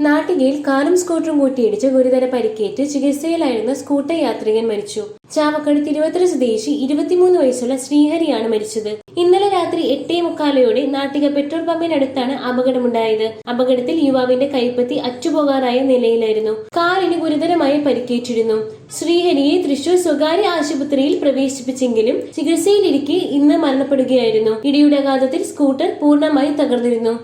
നാട്ടികയിൽ കാറും സ്കൂട്ടറും കൂട്ടിയിടിച്ച് ഗുരുതര പരിക്കേറ്റ് ചികിത്സയിലായിരുന്ന സ്കൂട്ടർ യാത്രികൻ മരിച്ചു. ചാവക്കാട് തിരുവത്ര സ്വദേശി ഇരുപത്തിമൂന്ന് വയസ്സുള്ള ശ്രീഹരിയാണ് മരിച്ചത്. ഇന്നലെ രാത്രി എട്ടേ മുക്കാലയോടെ നാട്ടിക പെട്രോൾ പമ്പിനടുത്താണ് അപകടമുണ്ടായത്. അപകടത്തിൽ യുവാവിന്റെ കൈപ്പത്തി അറ്റുപോകാറായ നിലയിലായിരുന്നു. കാറിന് ഗുരുതരമായി പരിക്കേറ്റിരുന്നു. ശ്രീഹരിയെ തൃശൂർ സ്വകാര്യ ആശുപത്രിയിൽ പ്രവേശിപ്പിച്ചെങ്കിലും ചികിത്സയിലിരിക്കെ ഇന്ന് മരണപ്പെടുകയായിരുന്നു. ഇടിയുടെ ആഘാതത്തിൽ സ്കൂട്ടർ പൂർണമായി തകർന്നിരുന്നു.